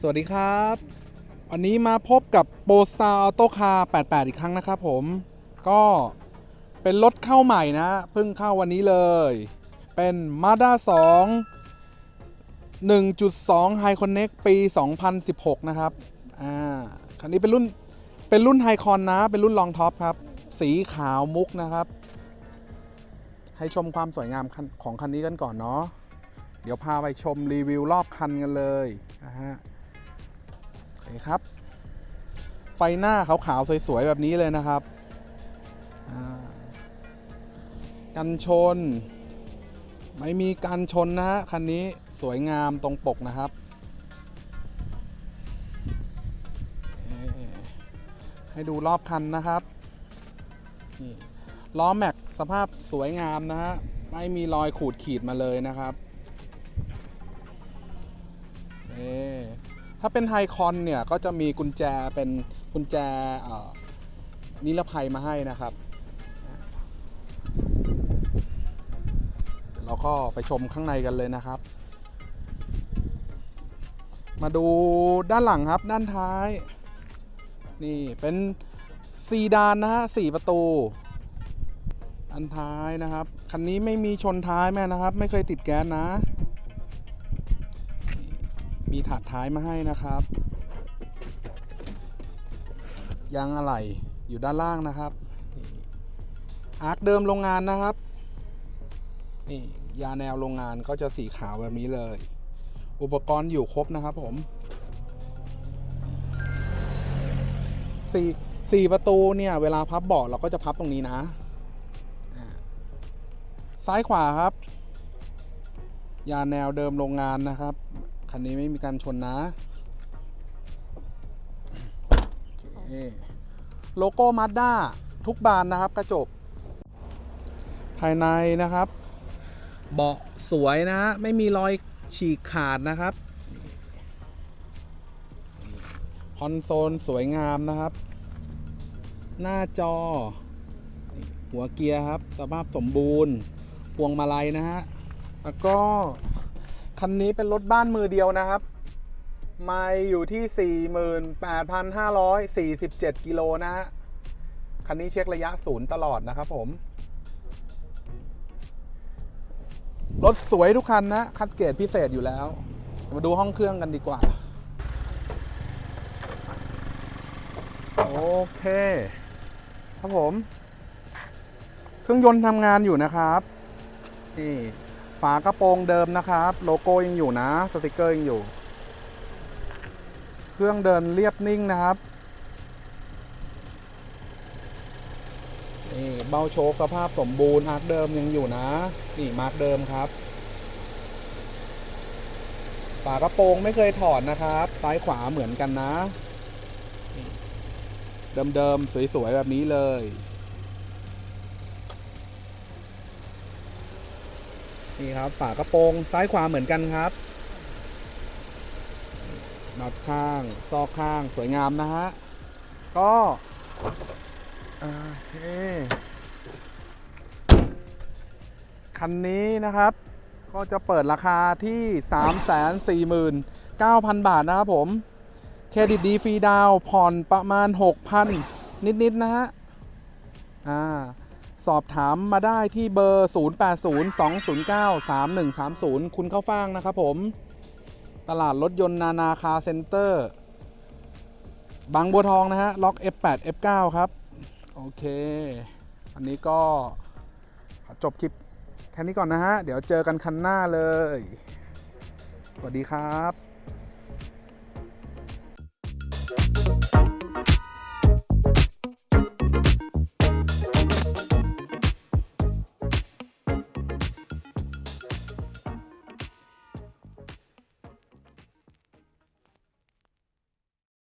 สวัสดีครับ วันนี้มาพบกับโปสตาร์ออโต้คาร์88 อีกครั้งนะครับผม ก็เป็นรถเข้าใหม่นะเพิ่งเข้าวันนี้เลย เป็น Mazda 2 1.2 High Connect ปี 2016 นะครับ อ่า คันนี้เป็นรุ่น เป็นรุ่นไฮคอนนะ เป็นรุ่นลองท็อปครับ สีขาวมุกนะครับ ให้ชมความสวยงามของคันนี้กันก่อนเนาะเดี๋ยวพาไปชมรีวิวรอบคันกันเลยนะฮะ คครับ ไฟหน้าขาวๆสวยๆแบบนี้เลยนะครับอ่ากันชน ไม่มีกันชนนะฮะคันนี้สวยงามตรงปกนะครับ ให้ดูรอบคันนะครับล้อแม็กสภาพสวยงามนะฮะไม่มีรอยขูดขีดมาเลยนะครับเอ่อ ถ้าเป็นไฮคอนเนี่ยก็จะมีกุญแจเป็นกุญแจนิรภัยมาให้นะครับเดี๋ยวเราก็ไปชมข้างในกันเลยนะครับ มาดูด้านหลังครับด้านท้าย นี่เป็นซีดานนะฮะสี่ประตูอันท้ายนะครับ คันนี้ไม่มีชนท้ายแม่นะครับ ไม่เคยติดแก๊สนะ มีถาดท้ายมาให้นะครับ ยางอะไหล่อยู่ด้านล่างนะครับอาร์คเดิมโรงงานนะครับนี่ยาแนวโรงงานก็จะสีขาวแบบนี้เลย อุปกรณ์อยู่ครบนะครับผมสี่สี่ประตูเนี่ย เวลาพับเบาะเราก็จะพับตรงนี้นะซ้ายขวาครับ ยาแนวเดิมโรงงานนะครับ คันนี้ไม่มีการชนนะโลโก้มาด้าทุกบานนะครับกระจก ภายในนะครับ เบาะสวยนะไม่มีรอยฉีกขาดนะครับคอนโซลสวยงามนะครับ หน้าจอ หัวเกียร์ครับ สภาพสมบูรณ์ พวงมาลัยนะฮะ แล้วก็ คันนี้เป็นรถบ้านมือเดียวนะครับ ไม่อยู่ที่ 48,547 กิโลนะฮะ คันนี้เช็คระยะศูนย์ตลอดนะครับผม รถสวยทุกคันนะ คัดเกรดพิเศษอยู่แล้ว มาดูห้องเครื่องกันดีกว่า โอเค ครับผม เครื่องยนต์ทำงานอยู่นะครับ นี่ ฝากระโปรงเดิมนะครับ โลโก้ยังอยู่นะ สติกเกอร์ยังอยู่ เครื่องเดินเรียบนิ่งนะครับนี่เบ้าโชคสภาพสมบูรณ์อาร์คเดิมยังอยู่นะ นี่มาร์กเดิมครับ ฝากระโปรงไม่เคยถอดนะครับซ้ายขวาเหมือนกันนะ เดิมๆสวยๆแบบนี้เลย นี่ครับฝากระโปรงซ้ายขวาเหมือนกันครับน็อตข้างซอกข้างสวยงามนะฮะ ก็โอเคคันนี้นะครับ ก็จะเปิดราคาที่ 349,000 บาทนะครับผม เครดิตดีฟรีดาวผ่อนประมาณ 6,000 นิด ๆ นะฮะ อ่า สอบถามมาได้ที่เบอร์ 0802093130 คุณเข้าฟ่างนะครับผม ตลาดรถยนต์นานาคาเซ็นเตอร์ บางบัวทองนะฮะ ล็อก F8 F9 ครับ โอเค อันนี้ก็จบคลิปแค่นี้ก่อนนะฮะ เดี๋ยวเจอกันคันหน้าเลย สวัสดีครับ